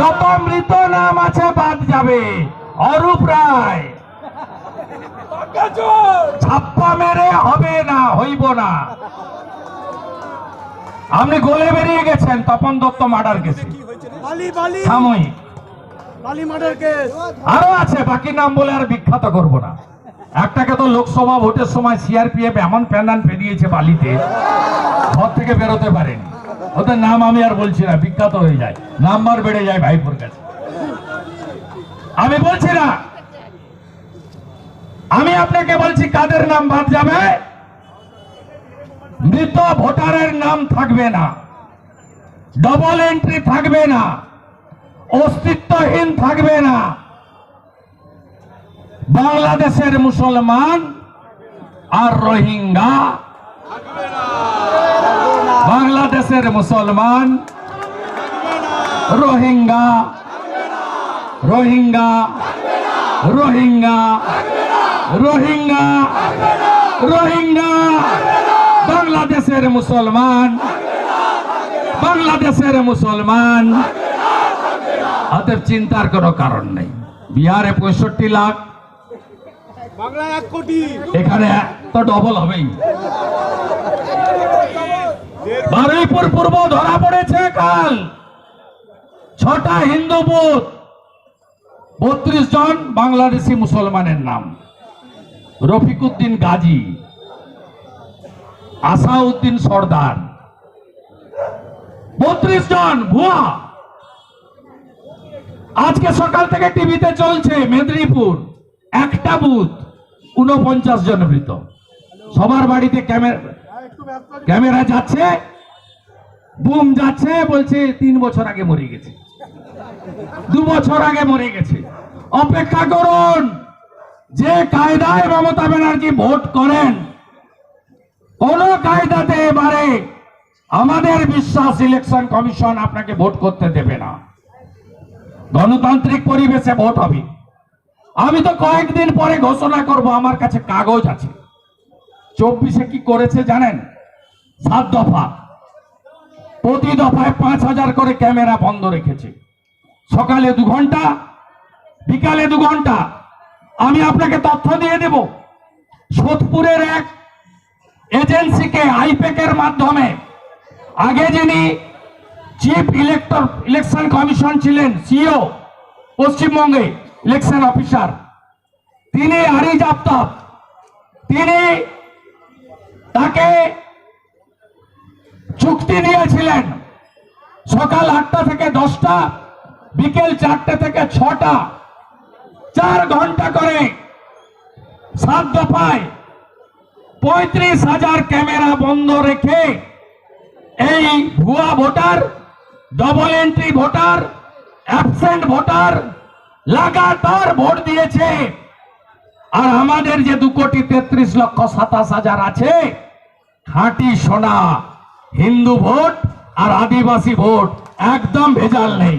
যত মৃত নাম আছে বাদ যাবে। অরূপ রায়। ছাপ্পা মেরে হবে না হইব না। আপনি গোলে বেরিয়ে গেছেন তপন দত্ত মার্ডার কেসে। সাময়িক। আরও আছে বাকি নাম বলে আর বিখ্যাত করব না। একটাকে তো লোকসভা ভোটের সময় সিআরপিএফ এমন প্যান্ডান পেরিয়েছে বালিতে ঘর থেকে বেরোতে পারেনি। ওদের নাম আমি আর বলছি না, বিখ্যাত হয়ে যায়। নাম্বার বেড়ে যায় ভাইপুর কাছে। আমি বলছি না। আমি আপনাকে বলছি কাদের নাম বাদ যাবে? মৃত ভোটারের নাম থাকবে না। ডবল এন্ট্রি থাকবে না। অস্তিত্বহীন থাকবে না। বাংলাদেশের মুসলমান আর রোহিঙ্গা। বাংলাদেশের মুসলমান। রোহিঙ্গা। রোহিঙ্গা। রোহিঙ্গা। রোহিঙ্গা। রোহিঙ্গা। বাংলাদেশের মুসলমান। বাংলাদেশের মুসলমান। অতএব চিন্তার কোনো কারণ নেই। বিহারে পঁয়ষট্টি লাখ। বাংলা এক কোটি। এখানে তো ডবল হবেই। বারুইপুর পূর্ব ধরা পড়েছে কাল। ছটা হিন্দু বুথ, বত্রিশ জন বাংলাদেশি মুসলমানের নাম। রফিকুদ্দিন গাজী, আসাউদ্দিন সর্দার। বত্রিশ জন ভুয়া। আজকে সকাল থেকে টিভিতে চলছে মেদিনীপুর, একটা বুথ উনপঞ্চাশ জন মৃত। সবার বাড়িতে ক্যামেরা ক্যামেরা যাচ্ছে, বুম যাচ্ছে, বলছে তিন বছর আগে মরে গেছে। দু বছর আগে মরে গেছে। অপেক্ষা করুন, যে কায়দায় মমতা ব্যানার্জি ভোট করেন, কোন কায়দাতে এবারে আমাদের বিশ্বাস ইলেকশন কমিশন আপনাকে ভোট করতে দেবে না। গণতান্ত্রিক পরিবেশে ভোট হবে। আমি তো কয়েকদিন পরে ঘোষণা করব, আমার কাছে কাগজ আছে। চব্বিশে কি করেছে জানেন? সাত দফা। প্রতি দফায় পাঁচ হাজার করে ক্যামেরা বন্ধ রেখেছে। সকালে দু ঘণ্টা, বিকালে দু ঘণ্টা। আমি আপনাকে তথ্য দিয়ে দেব। সোদপুরের এক এজেন্সিকে আইপেকের মাধ্যমে আগে যিনি চিফ ইলেক্টর, ইলেকশন কমিশন ছিলেন সিও পশ্চিমবঙ্গে ইলেকশন অফিসার, তিনি আরিজ আফতাব। তিনি তাকে চুক্তি দিয়েছিলেন। সকাল আটটা থেকে দশটা, বিকেল চারটে থেকে ছটা। চার ঘণ্টা করে সাত দফায় পঁয়ত্রিশ হাজার ক্যামেরা বন্ধ রেখে এই ভুয়া voter double entry voter absent voter, লাগাতার ভোট দিয়েছে। আর আমাদের যে দু কোটি তেত্রিশ লক্ষ সাতাশ হাজার আছে, খাঁটি সোনা, হিন্দু ভোট আর আদিবাসী ভোট, একদম ভেজাল নেই।